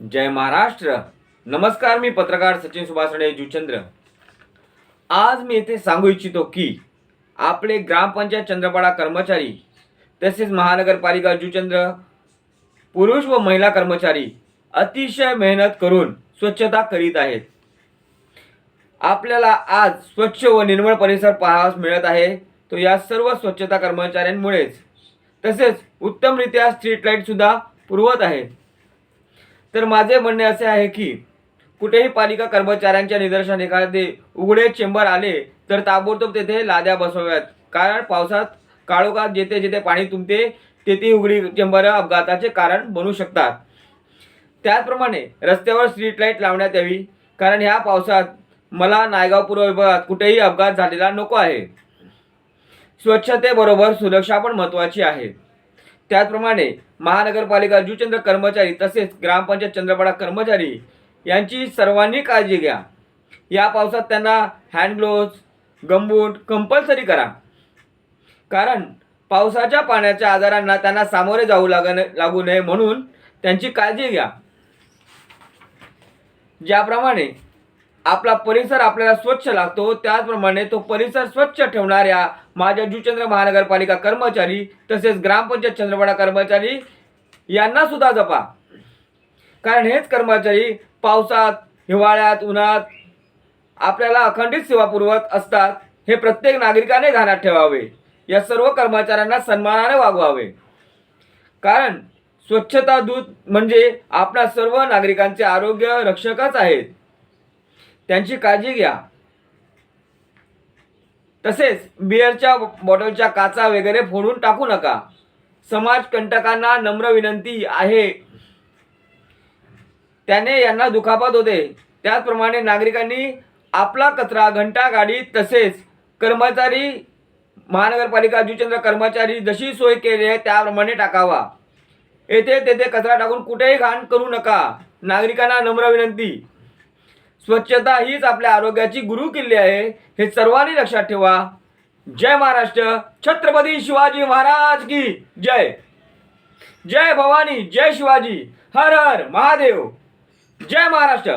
जय महाराष्ट्र. नमस्कार मी पत्रकार सचिन सुभाष राणे जुचंद्र. आज मी येथे सांगू इच्छितो की आपले ग्रामपंचायत चंद्रपाडा कर्मचारी तसेच महानगरपालिका जुचंद्र पुरुष व महिला कर्मचारी अतिशय मेहनत करून स्वच्छता करीत आहेत. आपल्याला आज स्वच्छ व निर्मळ परिसर पाहावास मिळत आहे. तो या सर्व स्वच्छता कर्मचाऱ्यांमुळेच. तसेच उत्तमरित्या स्ट्रीट लाईटसुद्धा पुरवत आहेत. तर माझे म्हणणे असे आहे की कुठेही पालिका कर्मचाऱ्यांच्या निदर्शन एखादे उघडे चेंबर आले तर ताबडतोब तेथे लाद्या बसवाव्यात. कारण पावसात काळोखात जेथे जेथे पाणी तुंबते तेथे उघडी चेंबर अपघाताचे कारण बनू शकतात. त्याचप्रमाणे रस्त्यावर स्ट्रीट लाइट लावण्यात यावी कारण ह्या पावसात मला नायगाव पूर्व विभागात कुठेही अपघात झालेला नको आहे. स्वच्छतेबरोबर सुरक्षा पण महत्त्वाची आहे. त्याचप्रमाणे महानगरपालिका जुचंद्र कर्मचारी तसेच ग्रामपंचायत चंद्रपाडा कर्मचारी यांची सर्वांनी काळजी घ्या. या पावसात त्यांना हँड ग्लोव्ज गमबूट कंपल्सरी करा. कारण पावसाच्या पाण्याच्या आजारांना त्यांना सामोरे जाऊ लागण लागू नये म्हणून त्यांची काळजी घ्या. ज्याप्रमाणे आपला परिसर आपल्याला स्वच्छ लागतो. त्याचप्रमाणे तो परिसर स्वच्छ ठेवणाऱ्या माझ्या जुचंद्र महानगरपालिका कर्मचारी तसेच ग्रामपंचायत चंद्रपाडा कर्मचारी यांना सुद्धा जपा. कारण हेच कर्मचारी पावसात हिवाळ्यात उन्हात आपल्याला अखंडित सेवा पुरवत असतात. हे प्रत्येक नागरिकाने ध्यानात ठेवावे. या सर्व कर्मचाऱ्यांना सन्मानाने वागवावे. कारण स्वच्छता दूत म्हणजे आपल्या सर्व नागरिकांचे आरोग्य रक्षकच आहेत. त्यांची काळजी घ्या. तसेच बिअरच्या बॉटलच्या काचा वगैरे फोडून टाकू नका. समाज कंटकांना नम्र विनंती आहे. त्याने यांना दुखापत होते. त्याचप्रमाणे नागरिकांनी आपला कचरा घंटा गाडी तसेच कर्मचारी महानगरपालिका जुचंद्र कर्मचारी जशी सोय केली आहे त्याप्रमाणे टाकावा. येथे तेथे कचरा टाकून कुठेही घाण करू नका. नागरिकांना नम्र विनंती. स्वच्छता हीच आपल्या आरोग्याची गुरु किल्ली आहे. हे सर्वांनी लक्षात ठेवा. जय महाराष्ट्र. छत्रपती शिवाजी महाराज की जय. जय भवानी. जय शिवाजी. हर हर महादेव. जय महाराष्ट्र.